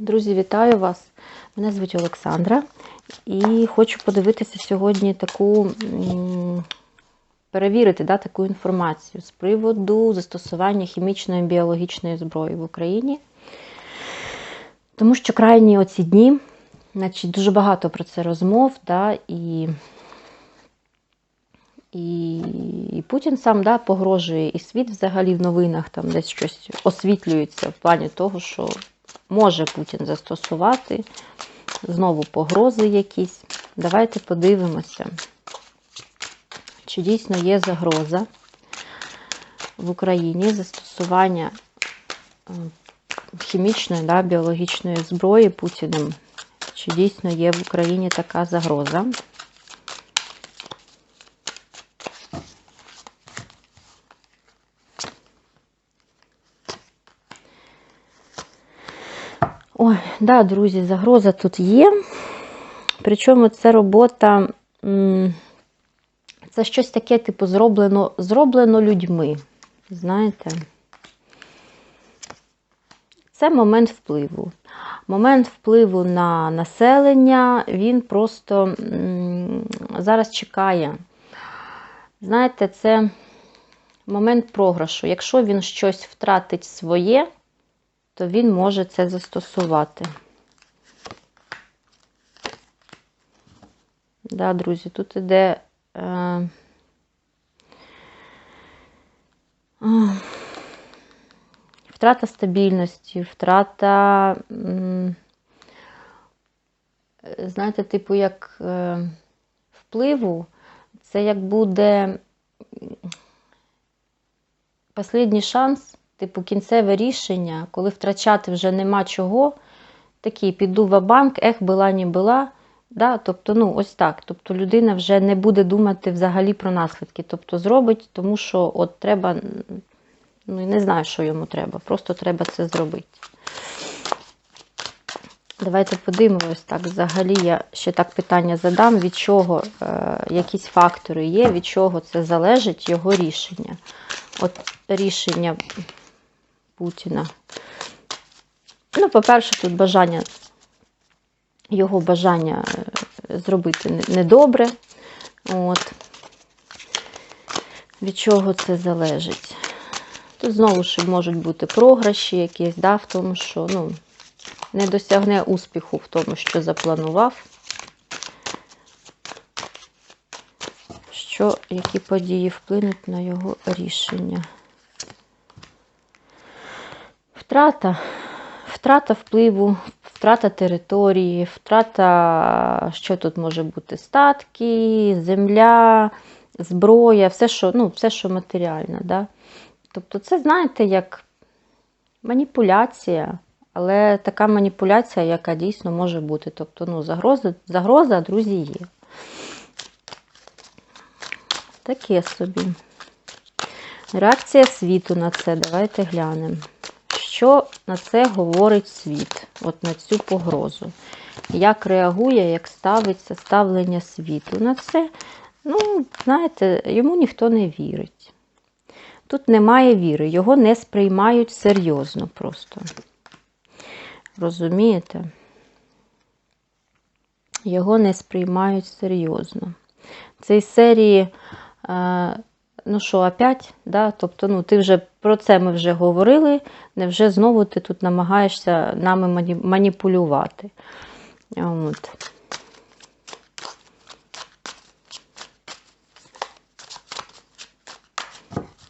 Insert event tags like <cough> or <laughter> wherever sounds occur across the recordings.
Друзі, вітаю вас! Мене звуть Олександра і хочу подивитися сьогодні таку, перевірити да, таку інформацію з приводу застосування хімічної і біологічної зброї в Україні. Тому що крайні оці дні, значить, дуже багато про це розмов, да, і, і, і Путін сам да, погрожує, і світ взагалі в новинах там десь щось освітлюється в плані того, що може Путін застосувати знову погрози якісь. Давайте подивимося, чи дійсно є загроза в Україні застосування е, хімічної да, біологічної зброї Путіним. Чи дійсно є в Україні така загроза? Ой, да, друзі, загроза тут є. Причому це робота, це щось таке, типу, зроблено, зроблено людьми. Знаєте? Це момент впливу. Момент впливу на населення, він просто зараз чекає. Знаєте, це момент програшу. Якщо він щось втратить своє, то він може це застосувати. Да, друзі, тут іде е, втрата стабільності, втрата, знаєте, типу, як е, впливу, це як буде останній шанс типу, кінцеве рішення, коли втрачати вже нема чого, такий піду в банк ех, була, не була. Да? Тобто, ну, ось так. Тобто людина вже не буде думати взагалі про наслідки. Тобто зробить, тому що от треба, ну не знаю, що йому треба, просто треба це зробити. Давайте подивимось так. Взагалі я ще так питання задам, від чого е, якісь фактори є, від чого це залежить його рішення. От рішення Путіна. Ну, по-перше, тут бажання, його бажання е, зробити недобре. От. Від чого це залежить? Тут знову ж можуть бути програші якісь, да, в тому, що ну, не досягне успіху в тому, що запланував. Що, які події вплинуть на його рішення? Втрата, втрата впливу, втрата території, втрата, що тут може бути? Статки, земля, зброя, все, що ну, все, що матеріальне. Да? Тобто, це, знаєте, як маніпуляція, але така маніпуляція, яка дійсно може бути. Тобто, ну, загроза, загроза друзі, є. Таке собі. Реакція світу на це. Давайте глянемо. Що на це говорить світ? От на цю погрозу. Як реагує, як ставиться ставлення світу на це? Ну, знаєте, йому ніхто не вірить. Тут немає віри, його не сприймають серйозно просто. Розумієте? Його не сприймають серйозно. Цей серії. Ну що, опять? Да? Тобто, ну, ти вже про це ми вже говорили, невже знову ти тут намагаєшся нами маніпулювати. От.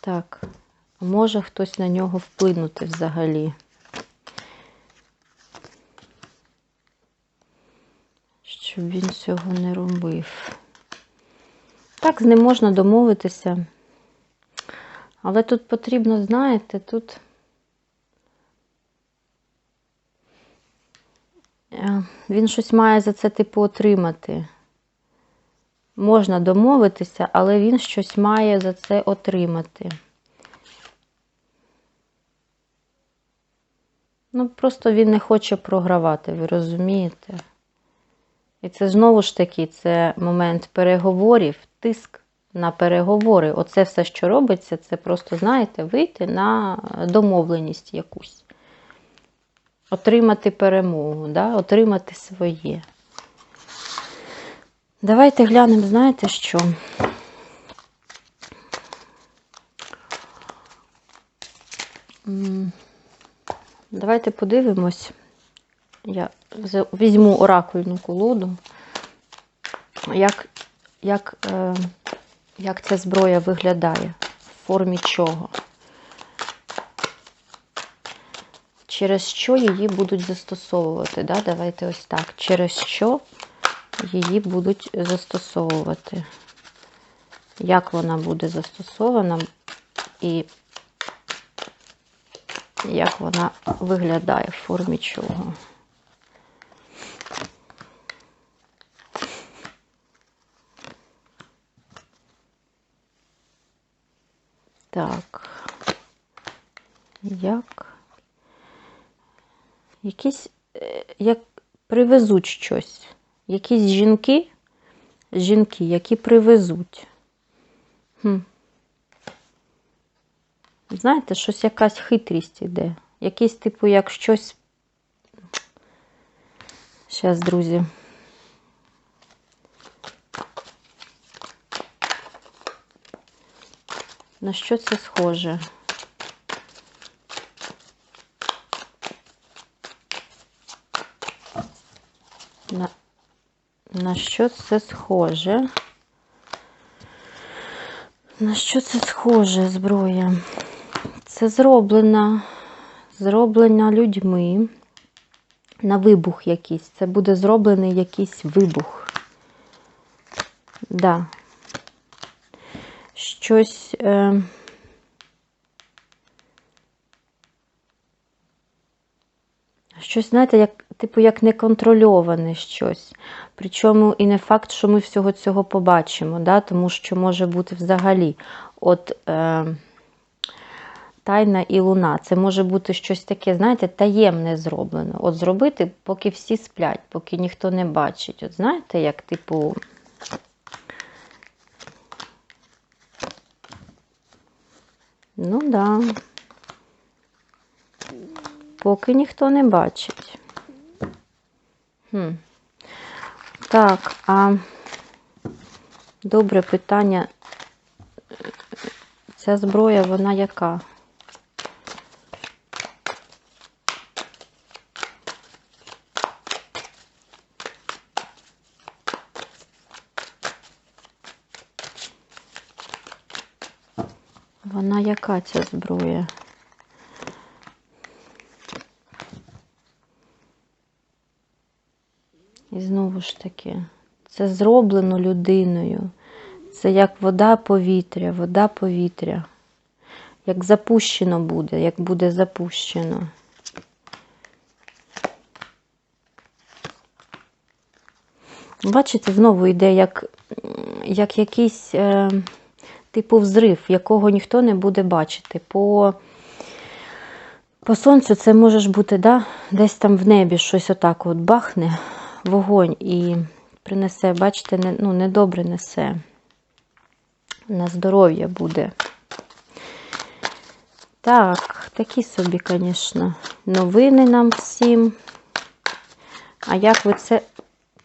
Так, може хтось на нього вплинути взагалі. Щоб він цього не робив. Так, з ним можна домовитися. Але тут потрібно, знаєте, тут е, він щось має за це, типу, отримати. Можна домовитися, але він щось має за це отримати. Ну, просто він не хоче програвати, ви розумієте? І це знову ж таки це момент переговорів, тиск на переговори. Оце все, що робиться, це просто, знаєте, вийти на домовленість якусь. отримати перемогу, да? отримати своє. Давайте глянемо, знаєте що? Давайте подивимось. Я візьму оракульну колоду. Як, як, е, як ця зброя виглядає, в формі чого. Через що її будуть застосовувати. Да? Давайте ось так. Через що її будуть застосовувати. Як вона буде застосована і як вона виглядає в формі чого. Так. Як? Якісь, е, як привезуть щось. Якісь жінки, жінки, які привезуть. Хм. Знаєте, щось якась хитрість іде. Якийсь, типу, як щось. Зараз, друзі. На що це схоже? На, на що це схоже? На що це схоже зброя? Це зроблена, зроблена людьми на вибух якийсь. Це буде зроблений якийсь вибух. Да. Щось. Е... Щось, знаєте, як, типу, як неконтрольоване щось. Причому і не факт, що ми всього цього побачимо, да? тому що може бути взагалі от е, тайна і луна. Це може бути щось таке, знаєте, таємне зроблено. От зробити, поки всі сплять, поки ніхто не бачить. От знаєте, як, типу. Ну. Да. Поки ніхто не бачить. Хм. Так, а добре питання. Ця зброя, вона яка? Вона яка ця зброя? І знову ж таки, це зроблено людиною. Це як вода повітря, вода повітря. Як запущено буде, як буде запущено. Бачите, знову йде як, як якийсь е, типу взрив, якого ніхто не буде бачити. По по сонцю це може бути, да? десь там в небі щось отак от бахне вогонь і принесе, бачите, не, ну, недобре несе. На здоров'я буде. Так, такі собі, звісно, новини нам всім. А як ви це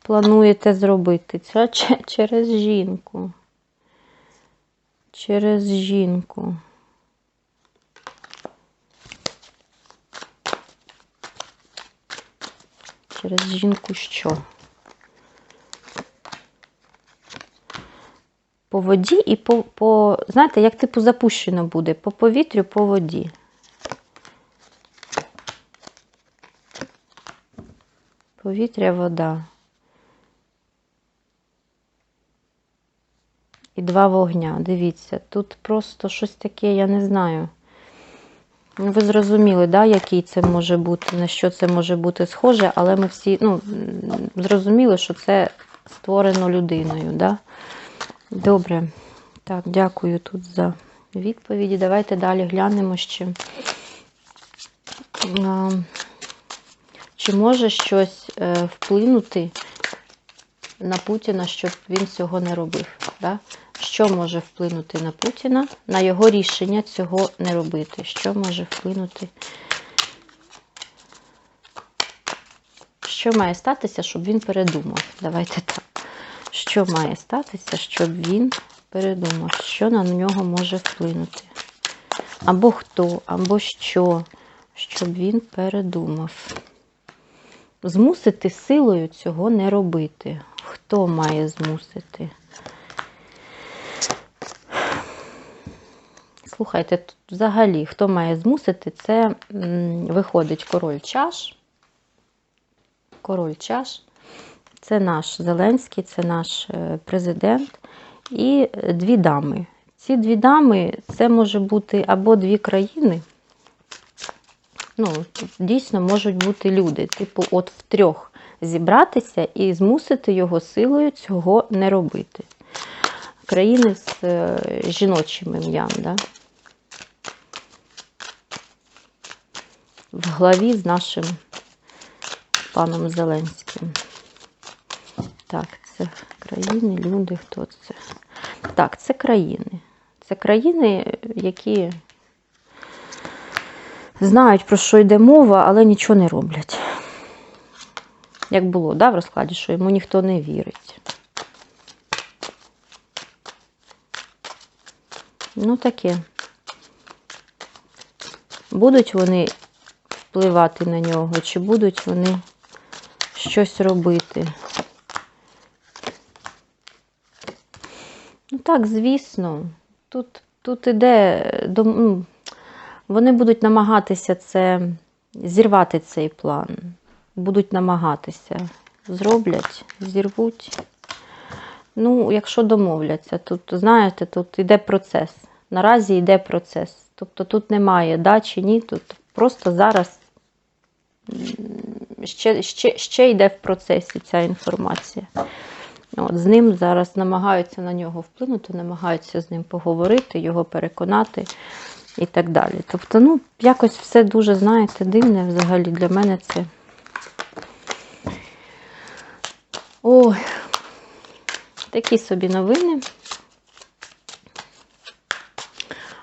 плануєте зробити? Це через жінку. Через жінку. Через жінку що? По воді і по, по, знаєте, як типу запущено буде, по повітрю, по воді. Повітря, вода. Два вогня. Дивіться, тут просто щось таке, я не знаю. Ну, ви зрозуміли, да, який це може бути, на що це може бути схоже, але ми всі ну, зрозуміли, що це створено людиною. Да? Добре. Так, дякую тут за відповіді. Давайте далі глянемо ще. Чи може щось е, вплинути на Путіна, щоб він цього не робив? Да? Що може вплинути на Путіна, на його рішення цього не робити? Що може вплинути що має статися, щоб він передумав? Давайте так. Що має статися, щоб він передумав, що на нього може вплинути? Або хто, або що, щоб він передумав. Змусити силою цього не робити. Хто має змусити? Слухайте, тут взагалі, хто має змусити, це виходить король чаш. Король чаш. Це наш Зеленський, це наш е, президент. І дві дами. Ці дві дами це може бути або дві країни. Ну, дійсно можуть бути люди. Типу, от в трьох зібратися і змусити його силою цього не робити. Країни з е, жіночим ім'ям, да? В главі з нашим паном Зеленським. Так, це країни, люди, хто це? Так, це країни. Це країни, які знають, про що йде мова, але нічого не роблять. Як було, да, в розкладі, що йому ніхто не вірить. Ну, таке. Будуть вони впливати на нього, чи будуть вони щось робити? Ну так, звісно, тут, тут іде, ну, вони будуть намагатися це зірвати цей план. Будуть намагатися. Зроблять, зірвуть. Ну, якщо домовляться, тут, знаєте, тут йде процес. Наразі йде процес. Тобто тут немає да чи ні, тут просто зараз ще, ще, ще йде в процесі ця інформація. От, з ним зараз намагаються на нього вплинути, намагаються з ним поговорити, його переконати і так далі. Тобто, ну, якось все дуже, знаєте, дивне взагалі для мене це. Ой, такі собі новини.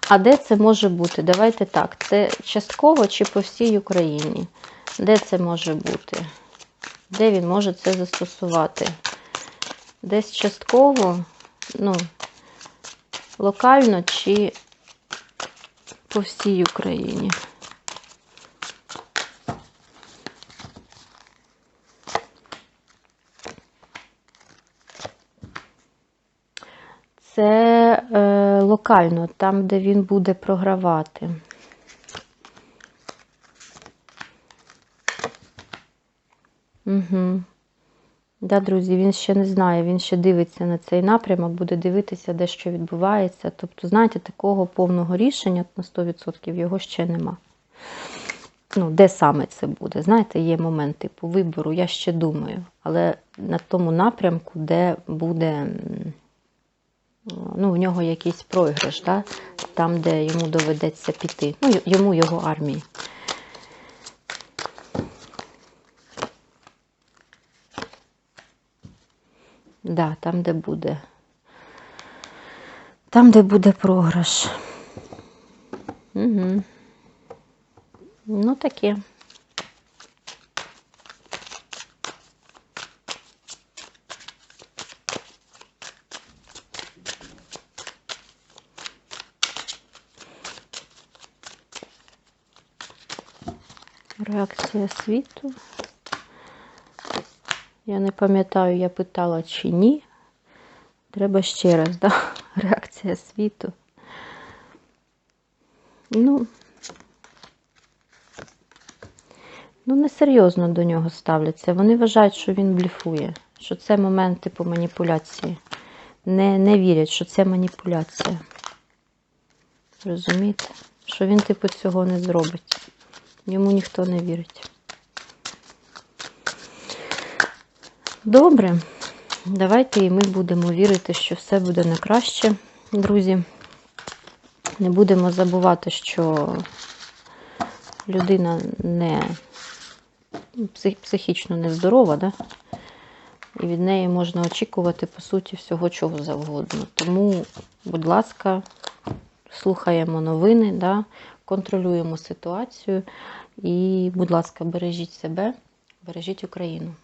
А де це може бути? Давайте так. Це частково чи по всій Україні? Де це може бути? Де він може це застосувати? Десь частково, ну, локально чи по всій Україні? Це е, локально, там, де він буде програвати. Угу. Да, друзі, він ще не знає, він ще дивиться на цей напрямок, буде дивитися, де що відбувається. Тобто, знаєте, такого повного рішення на 100% його ще нема. Ну, де саме це буде? Знаєте, є момент типу вибору, я ще думаю, але на тому напрямку, де буде. ну, в нього якийсь програш, да? там, де йому доведеться піти. Ну, йому його армії. Да, там, де буде. Там, де буде програш. Угу. Ну, таке. Реакція світу. Я не пам'ятаю, я питала чи ні. Треба ще раз, да? <laughs> Реакція світу. Ну, ну, несерйозно до нього ставляться. Вони вважають, що він бліфує, що це момент типу маніпуляції. Не, не вірять, що це маніпуляція. Розумієте? Що він, типу, цього не зробить. Йому ніхто не вірить. Добре. Давайте і ми будемо вірити, що все буде на краще, друзі. Не будемо забувати, що людина не психічно нездорова, да? і від неї можна очікувати, по суті, всього чого завгодно. Тому, будь ласка, слухаємо новини, да? контролюємо ситуацію і, будь ласка, бережіть себе, Бережіть Україну.